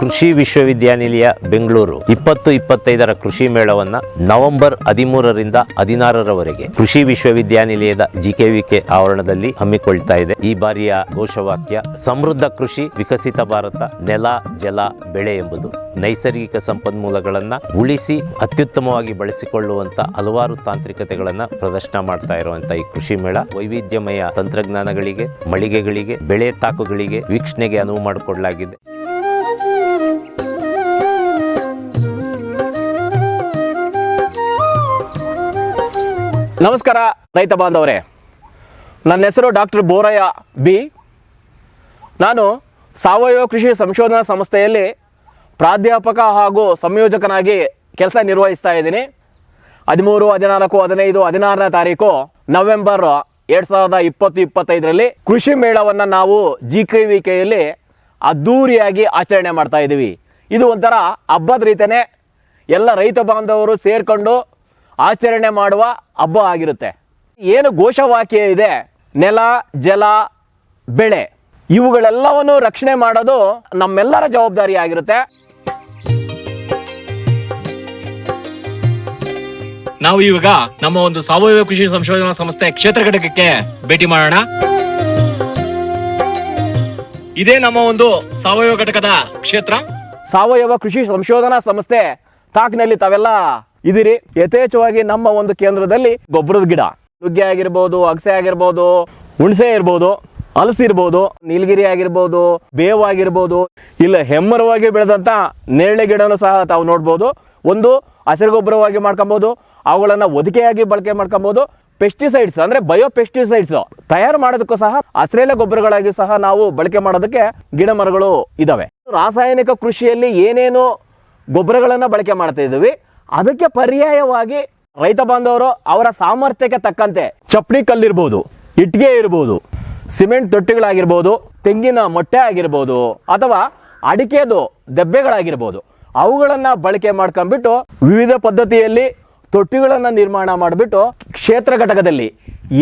ಕೃಷಿ ವಿಶ್ವವಿದ್ಯಾನಿಲಯ, ಬೆಂಗಳೂರು. ಇಪ್ಪತ್ತು ಇಪ್ಪತ್ತೈದರ ಕೃಷಿ ಮೇಳವನ್ನ ನವೆಂಬರ್ ಹದಿಮೂರರಿಂದ ಹದಿನಾರರವರೆಗೆ ಕೃಷಿ ವಿಶ್ವವಿದ್ಯಾನಿಲಯದ ಜಿಕೆವಿಕೆ ಆವರಣದಲ್ಲಿ ಹಮ್ಮಿಕೊಳ್ತಾ ಇದೆ. ಈ ಬಾರಿಯ ಘೋಷವಾಕ್ಯ, ಸಮೃದ್ಧ ಕೃಷಿ, ವಿಕಸಿತ ಭಾರತ, ನೆಲ, ಜಲ, ಬೆಳೆ ಎಂಬುದು ನೈಸರ್ಗಿಕ ಸಂಪನ್ಮೂಲಗಳನ್ನ ಉಳಿಸಿ ಅತ್ಯುತ್ತಮವಾಗಿ ಬಳಸಿಕೊಳ್ಳುವಂತ ಹಲವಾರು ತಾಂತ್ರಿಕತೆಗಳನ್ನ ಪ್ರದರ್ಶನ ಮಾಡ್ತಾ ಇರುವಂತ ಈ ಕೃಷಿ ಮೇಳ ವೈವಿಧ್ಯಮಯ ತಂತ್ರಜ್ಞಾನಗಳಿಗೆ, ಮಳಿಗೆಗಳಿಗೆ, ಬೆಳೆ ತಾಕುಗಳಿಗೆ, ವೀಕ್ಷಣೆಗೆ ಅನುವು ಮಾಡಿಕೊಡಲಾಗಿದೆ. ನಮಸ್ಕಾರ, ರೈತ ಬಾಂಧವರೇ. ನನ್ನ ಹೆಸರು ಡಾಕ್ಟರ್ ಬೋರಯ್ಯ ಬಿ. ನಾನು ಸಾವಯವ ಕೃಷಿ ಸಂಶೋಧನಾ ಸಂಸ್ಥೆಯಲ್ಲಿ ಪ್ರಾಧ್ಯಾಪಕ ಹಾಗೂ ಸಂಯೋಜಕನಾಗಿ ಕೆಲಸ ನಿರ್ವಹಿಸ್ತಾ ಇದ್ದೀನಿ. ಹದಿಮೂರು, ಹದಿನಾಲ್ಕು, ಹದಿನೈದು, ಹದಿನಾರನೇ ತಾರೀಕು ನವೆಂಬರ್ ಎರಡು ಸಾವಿರದ ಇಪ್ಪತ್ತು, ಇಪ್ಪತ್ತೈದರಲ್ಲಿ ಕೃಷಿ ಮೇಳವನ್ನು ನಾವು ಜಿ ಕೆ ವಿ ಕೆಯಲ್ಲಿ ಅದ್ಧೂರಿಯಾಗಿ ಆಚರಣೆ ಮಾಡ್ತಾ ಇದ್ದೀವಿ. ಇದು ಒಂಥರ ಹಬ್ಬದ ರೀತಿಯೇ ಎಲ್ಲ ರೈತ ಬಾಂಧವರು ಸೇರ್ಕೊಂಡು ಆಚರಣೆ ಮಾಡುವ ಹಬ್ಬ ಆಗಿರುತ್ತೆ. ಏನು ಘೋಷವಾಕ್ಯ ಇದೆ? ನೆಲ ಜಲ ಬೆಳೆ. ಇವುಗಳೆಲ್ಲವನ್ನು ರಕ್ಷಣೆ ಮಾಡೋದು ನಮ್ಮೆಲ್ಲರ ಜವಾಬ್ದಾರಿ ಆಗಿರುತ್ತೆ. ನಾವು ಇವಾಗ ನಮ್ಮ ಒಂದು ಸಾವಯವ ಕೃಷಿ ಸಂಶೋಧನಾ ಸಂಸ್ಥೆ ಕ್ಷೇತ್ರ ಘಟಕಕ್ಕೆ ಭೇಟಿ ಮಾಡೋಣ. ಇದೇ ನಮ್ಮ ಒಂದು ಸಾವಯವ ಘಟಕದ ಕ್ಷೇತ್ರ. ಸಾವಯವ ಕೃಷಿ ಸಂಶೋಧನಾ ಸಂಸ್ಥೆ ತಾಕ್ನಲ್ಲಿ ತಾವೆಲ್ಲ ಇದಿರಿ, ಯಥೇಚ್ಛವಾಗಿ ನಮ್ಮ ಒಂದು ಕೇಂದ್ರದಲ್ಲಿ ಗೊಬ್ಬರದ ಗಿಡ. ನುಗ್ಗೆ ಆಗಿರ್ಬೋದು, ಅಗಸೆ ಆಗಿರ್ಬೋದು, ಹುಣಸೆ ಇರ್ಬೋದು ಹಲಸಿ ಇರ್ಬೋದು, ನೀಲಗಿರಿ ಆಗಿರ್ಬೋದು, ಬೇವು ಆಗಿರ್ಬೋದು, ಇಲ್ಲ ಹೆಮ್ಮರವಾಗಿ ಬೆಳೆದಂತ ನೇರಳೆ ಗಿಡನೂ ಸಹ ತಾವು ನೋಡ್ಬೋದು. ಒಂದು ಹಸಿರು ಗೊಬ್ಬರವಾಗಿ ಮಾಡ್ಕೊಬೋದು, ಅವುಗಳನ್ನ ಒದಿಕೆಯಾಗಿ ಬಳಕೆ ಮಾಡ್ಕೊಬೋದು. ಪೆಸ್ಟಿಸೈಡ್ಸ್ ಅಂದ್ರೆ ಬಯೋ ಪೆಸ್ಟಿಸೈಡ್ಸ್ ತಯಾರು ಮಾಡೋದಕ್ಕೂ ಸಹ ಹಸಿರೆಲೆ ಗೊಬ್ಬರಗಳಾಗಿ ಸಹ ನಾವು ಬಳಕೆ ಮಾಡೋದಕ್ಕೆ ಗಿಡ ಮರಗಳು ಇದಾವೆ. ರಾಸಾಯನಿಕ ಕೃಷಿಯಲ್ಲಿ ಏನೇನು ಗೊಬ್ಬರಗಳನ್ನ ಬಳಕೆ ಮಾಡ್ತಾ ಇದ್ದೀವಿ? ಅದಕ್ಕೆ ಪರ್ಯಾಯವಾಗಿ ರೈತ ಬಾಂಧವರು ಅವರ ಸಾಮರ್ಥ್ಯಕ್ಕೆ ತಕ್ಕಂತೆ ಚಪ್ಪಡಿ ಕಲ್ಲಿರ್ಬೋದು, ಇಟ್ಟಿಗೆ ಇರ್ಬೋದು, ಸಿಮೆಂಟ್ ತೊಟ್ಟಿಗಳಾಗಿರ್ಬೋದು, ತೆಂಗಿನ ಮೊಟ್ಟೆ ಆಗಿರ್ಬೋದು, ಅಥವಾ ಅಡಿಕೆದು ದೆಬ್ಬೆಗಳಾಗಿರ್ಬೋದು, ಅವುಗಳನ್ನ ಬಳಕೆ ಮಾಡ್ಕೊಂಡ್ಬಿಟ್ಟು ವಿವಿಧ ಪದ್ಧತಿಯಲ್ಲಿ ತೊಟ್ಟಿಗಳನ್ನು ನಿರ್ಮಾಣ ಮಾಡಿಬಿಟ್ಟು ಕ್ಷೇತ್ರ ಘಟಕದಲ್ಲಿ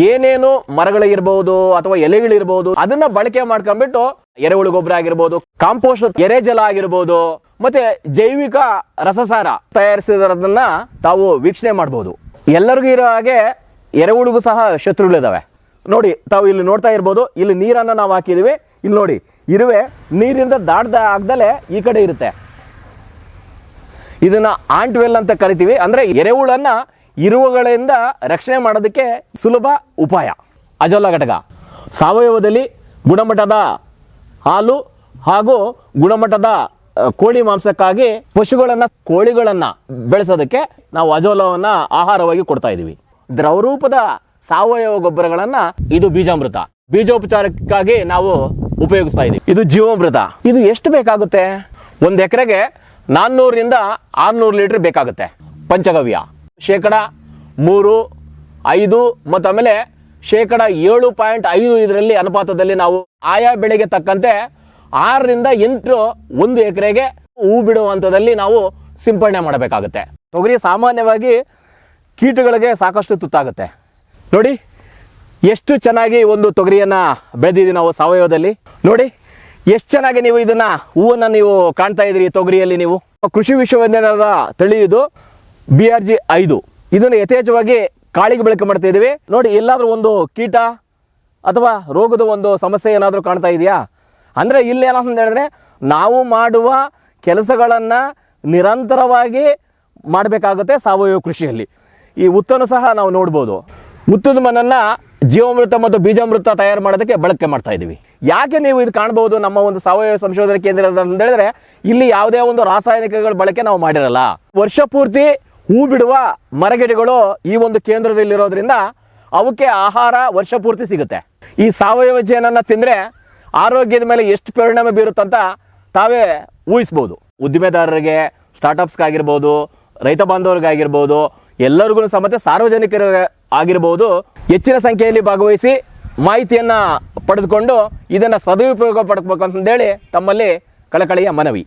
ಏನೇನು ಮರಗಳಿರ್ಬೋದು ಅಥವಾ ಎಲೆಗಳಿರ್ಬೋದು, ಅದನ್ನ ಬಳಕೆ ಮಾಡ್ಕೊಂಡ್ಬಿಟ್ಟು ಎರೆಹುಳು ಗೊಬ್ಬರ ಆಗಿರ್ಬೋದು, ಕಾಂಪೋಸ್ಟ್ ಎರೆ ಜಲ ಆಗಿರ್ಬೋದು ಮತ್ತೆ ಜೈವಿಕ ರಸಸಾರ ತಯಾರಿಸಿರೋದನ್ನ ತಾವು ವೀಕ್ಷಣೆ ಮಾಡ್ಬೋದು. ಎಲ್ಲರಿಗೂ ಇರೋ ಹಾಗೆ ಎರೆಹುಳುಗೂ ಸಹ ಶತ್ರುಗಳಿದಾವೆ. ನೋಡಿ, ತಾವು ಇಲ್ಲಿ ನೋಡ್ತಾ ಇರ್ಬೋದು, ಇಲ್ಲಿ ನೀರನ್ನ ನಾವು ಹಾಕಿದೀವಿ. ಇಲ್ಲಿ ನೋಡಿ, ಇರುವೆ ನೀರಿಂದ ದಾಟ್ದ ಆಗ್ದಲೇ ಈ ಕಡೆ ಇರುತ್ತೆ. ಇದನ್ನ ಆಂಟ್ವೆಲ್ ಅಂತ ಕರಿತೀವಿ. ಅಂದ್ರೆ ಎರೆಹುಳನ್ನ ಇರುವೆಗಳಿಂದ ರಕ್ಷಣೆ ಮಾಡೋದಕ್ಕೆ ಸುಲಭ ಉಪಾಯ. ಅಜೋಲ ಘಟಕ. ಸಾವಯವದಲ್ಲಿ ಗುಣಮಟ್ಟದ ಹಾಲು ಹಾಗೂ ಗುಣಮಟ್ಟದ ಕೋಳಿ ಮಾಂಸಕ್ಕಾಗಿ ಪಶುಗಳನ್ನ, ಕೋಳಿಗಳನ್ನ ಬೆಳೆಸೋದಕ್ಕೆ ನಾವು ಅಜೋಲವನ್ನ ಆಹಾರವಾಗಿ ಕೊಡ್ತಾ ಇದೀವಿ. ದ್ರವರೂಪದ ಸಾವಯವ ಗೊಬ್ಬರಗಳನ್ನ ಇದು ಬೀಜಾಮೃತ. ಬೀಜೋಪಚಾರಕ್ಕಾಗಿ ನಾವು ಉಪಯೋಗಿಸ್ತಾ ಇದೀವಿ. ಇದು ಜೀವಾಮೃತ. ಇದು ಎಷ್ಟು ಬೇಕಾಗುತ್ತೆ? ಒಂದು ಎಕರೆಗೆ ನಾನ್ನೂರಿಂದ ಆರ್ನೂರು ಲೀಟರ್ ಬೇಕಾಗುತ್ತೆ. ಪಂಚಗವ್ಯ. ಶೇಕಡ ಮೂರು, ಐದು ಮತ್ತು ಆಮೇಲೆ ಶೇಕಡ ಏಳು ಪಾಯಿಂಟ್ ಐದು ಇದರಲ್ಲಿ ಅನುಪಾತದಲ್ಲಿ ನಾವು ಆಯಾ ಬೆಳೆಗೆ ತಕ್ಕಂತೆ ಆರರಿಂದ ಎಂಟು ಒಂದು ಎಕರೆಗೆ ಹೂ ಬಿಡುವ ಹಂತದಲ್ಲಿ ನಾವು ಸಿಂಪಡಣೆ ಮಾಡಬೇಕಾಗುತ್ತೆ. ತೊಗರಿ ಸಾಮಾನ್ಯವಾಗಿ ಕೀಟಗಳಿಗೆ ಸಾಕಷ್ಟು ತುತ್ತಾಗುತ್ತೆ. ನೋಡಿ, ಎಷ್ಟು ಚೆನ್ನಾಗಿ ಒಂದು ತೊಗರಿಯನ್ನು ಬೆಳೆದಿದ್ದೀವಿ ನಾವು ಸಾವಯವದಲ್ಲಿ. ನೋಡಿ, ಎಷ್ಟು ಚೆನ್ನಾಗಿ ನೀವು ಇದನ್ನ ಹೂವನ್ನು ನೀವು ಕಾಣ್ತಾ ಇದ್ದೀರಿ ತೊಗರಿಯಲ್ಲಿ ನೀವು. ಕೃಷಿ ವಿಶ್ವವಿದ್ಯಾಲಯದ ತಳಿ ಇದು ಬಿ ಆರ್ ಜಿ ಐದು. ಇದನ್ನು ಯಥೇಚ್ಛವಾಗಿ ಕಾಳಿಗೆ ಬಳಕೆ ಮಾಡ್ತಾ ಇದ್ದೀವಿ. ನೋಡಿ, ಎಲ್ಲಾದರೂ ಒಂದು ಕೀಟ ಅಥವಾ ರೋಗದ ಒಂದು ಸಮಸ್ಯೆ ಏನಾದರೂ ಕಾಣ್ತಾ ಇದೆಯಾ? ಅಂದರೆ ಇಲ್ಲಿ ಏನಂತ ಹೇಳಿದ್ರೆ ನಾವು ಮಾಡುವ ಕೆಲಸಗಳನ್ನ ನಿರಂತರವಾಗಿ ಮಾಡಬೇಕಾಗುತ್ತೆ ಸಾವಯವ ಕೃಷಿಯಲ್ಲಿ. ಈ ಉತ್ತನ್ನು ಸಹ ನಾವು ನೋಡ್ಬೋದು. ಉತ್ತದ ಮನನ್ನು ಜೀವಾಮೃತ ಮತ್ತು ಬೀಜಾಮೃತ ತಯಾರು ಮಾಡೋದಕ್ಕೆ ಬಳಕೆ ಮಾಡ್ತಾ ಇದ್ದೀವಿ ಯಾಕೆ ನೀವು ಇದು ಕಾಣಬಹುದು? ನಮ್ಮ ಒಂದು ಸಾವಯವ ಸಂಶೋಧನಾ ಕೇಂದ್ರ ಅಂತ ಹೇಳಿದ್ರೆ, ಇಲ್ಲಿ ಯಾವುದೇ ಒಂದು ರಾಸಾಯನಿಕಗಳ ಬಳಕೆ ನಾವು ಮಾಡಿರಲ್ಲ. ವರ್ಷ ಪೂರ್ತಿ ಹೂ ಬಿಡುವ ಮರಗಿಡಗಳು ಈ ಒಂದು ಕೇಂದ್ರದಲ್ಲಿರೋದ್ರಿಂದ ಅವಕ್ಕೆ ಆಹಾರ ವರ್ಷ ಪೂರ್ತಿ ಸಿಗುತ್ತೆ. ಈ ಸಾವಯವ ಜೇನನ್ನ ತಿಂದ್ರೆ ಆರೋಗ್ಯದ ಮೇಲೆ ಎಷ್ಟು ಪರಿಣಾಮ ಬೀರುತ್ತಂತ ತಾವೇ ಊಹಿಸ್ಬೋದು. ಉದ್ದಿಮೆದಾರರಿಗೆ ಸ್ಟಾರ್ಟಪ್ಸ್ಗಾಗಿರ್ಬೋದು ರೈತ ಬಾಂಧವರಿಗಾಗಿರ್ಬೋದು, ಎಲ್ಲರಿಗೂ ಸಮೇತ ಸಾರ್ವಜನಿಕರ ಆಗಿರ್ಬೋದು ಹೆಚ್ಚಿನ ಸಂಖ್ಯೆಯಲ್ಲಿ ಭಾಗವಹಿಸಿ ಮಾಹಿತಿಯನ್ನು ಪಡೆದುಕೊಂಡು ಇದನ್ನು ಸದುಪಯೋಗ ಪಡ್ಕೋಬೇಕು ಅಂತಂದೇಳಿ ತಮ್ಮಲ್ಲಿ ಕಳಕಳಿಯ ಮನವಿ.